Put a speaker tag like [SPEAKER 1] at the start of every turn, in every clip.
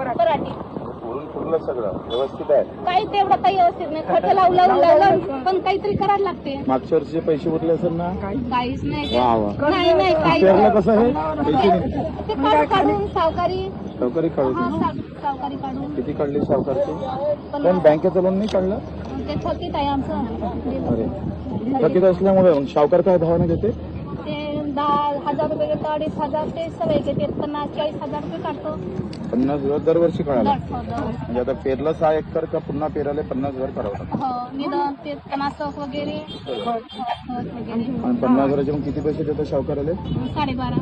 [SPEAKER 1] पराठी
[SPEAKER 2] पुरून पुरलं सगळं व्यवस्थित आहे.
[SPEAKER 1] काही तेवढं काही व्यवस्थित नाही. खर्च लावून लावून लावून पण काहीतरी करायला लागते.
[SPEAKER 2] मागच्या वर्षीचे पैसे उरले असेल ना?
[SPEAKER 1] काहीच नाही.
[SPEAKER 2] वा वा.
[SPEAKER 1] नाही नाही काही
[SPEAKER 2] पेरलं कसं हे पैसे नाही.
[SPEAKER 1] ते काढून काढून सावकारी.
[SPEAKER 2] सावकारी
[SPEAKER 1] हा. साव- सावकारी काढून.
[SPEAKER 2] किती काढली सावकारची?
[SPEAKER 1] पण
[SPEAKER 2] पण बँकेचं लोन नाही काढलं?
[SPEAKER 1] ते थकीत आहे आमचं.
[SPEAKER 2] अरे. थकीत असल्यामुळे मग सावकार काय भावाने घेते
[SPEAKER 1] ते दहा हजार रुपये घेतो अडीच हजार ते सगळे घेते. पन्नास चाळीस हजार रुपये काढतो.
[SPEAKER 2] पन्नास हजार दरवर्षी काढायला
[SPEAKER 1] दर- हो, दर.
[SPEAKER 2] म्हणजे आता पेरलं सहा एकर का पुन्हा पेरायला पन्नास हजार करावं लागतं?
[SPEAKER 1] हो निदान ते तणासक वगैरे. खत वगैरे.
[SPEAKER 2] आणि पन्नास हजाराचे मग किती पैसे देतो सावकाराले
[SPEAKER 1] साडेबारा.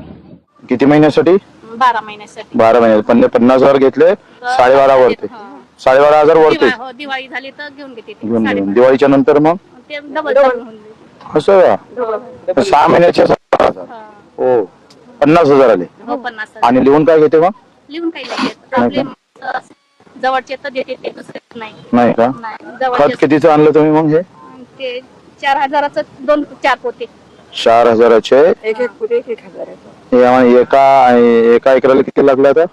[SPEAKER 2] किती महिन्यासाठी?
[SPEAKER 1] बारा महिन्यासाठी.
[SPEAKER 2] बारा महिने पण पन्नास हजार घेतले साडेबारा वरते
[SPEAKER 1] हो.
[SPEAKER 2] साडेबारा हजार वरते
[SPEAKER 1] दिवाळी हो, दिवाळी झाली तर घेऊन घेते ते.
[SPEAKER 2] घेऊन दिवाळीच्या नंतर मग?
[SPEAKER 1] ते डबल.
[SPEAKER 2] असं का? सहा महिन्याचे सहा हजार.
[SPEAKER 1] हो.
[SPEAKER 2] पन्नास हजार आले.
[SPEAKER 1] हो पन्नास हजार.
[SPEAKER 2] आणि लिहून काय घेते मग?
[SPEAKER 1] लिहून काही नाही जवळचे तर देते ते दुसरे नाही.
[SPEAKER 2] नाही का?
[SPEAKER 1] नाही
[SPEAKER 2] खत
[SPEAKER 1] जवळचे
[SPEAKER 2] कितीचं आणलं तुम्ही मग हे?
[SPEAKER 1] ते चार हजाराचं दोन चार पोते.
[SPEAKER 2] चार हजाराचे.
[SPEAKER 3] एक एक पुढे एक एक हजार आहे.
[SPEAKER 2] हे आम्हाला एका एका एकराला किती लागलं आता?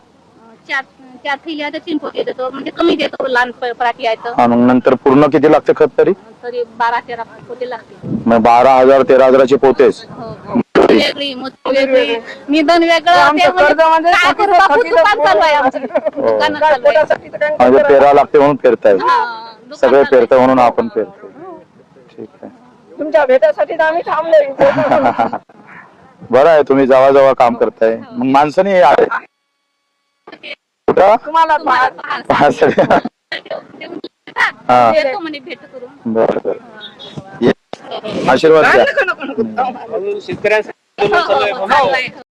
[SPEAKER 1] चार चार थैली तर तीन पोते देतो. म्हणजे कमी देतो लहान प- पराठी आहे तर
[SPEAKER 2] हा, मग नंतर पूर्ण किती लागते खत तरी?
[SPEAKER 1] तरी बारा तेरा पोते लागते
[SPEAKER 2] मग बारा हजार तेरा हजाराचे पोतेच.
[SPEAKER 1] हो वेगळी वेगळी निधन वेगळं.
[SPEAKER 3] आमचं
[SPEAKER 1] ते म्हणजे
[SPEAKER 3] कर्जामध्ये
[SPEAKER 1] काय
[SPEAKER 3] थकीत-
[SPEAKER 1] करू? बापू,
[SPEAKER 3] थकीत
[SPEAKER 1] दुकान चालू आहे आमचं.
[SPEAKER 2] हो.
[SPEAKER 1] दुकान चालू आहे.
[SPEAKER 2] म्हणजे लागते म्हणून पेरताय.
[SPEAKER 1] हा, दुकान
[SPEAKER 2] सगळे
[SPEAKER 1] चालू आहे.
[SPEAKER 2] पेरताय म्हणून आपण पेरतो ठीक आहे.
[SPEAKER 3] तुमच्या भेटासाठी आम्ही थांबलोय.
[SPEAKER 2] बरं आहे तुम्ही जवळ जवळ काम करताय. मग माणसाने आले कुठं?
[SPEAKER 3] तुम्हाला
[SPEAKER 1] तुम्हाला
[SPEAKER 3] पहा-
[SPEAKER 1] पहा.
[SPEAKER 2] हा, सगळे. हा.
[SPEAKER 1] देतो म्हणे भेट करून.
[SPEAKER 2] बरं बरं. ये. आशीर्वाद द्या.
[SPEAKER 3] नको नको नको.
[SPEAKER 1] हो, हो, हो, चांगलं आहे.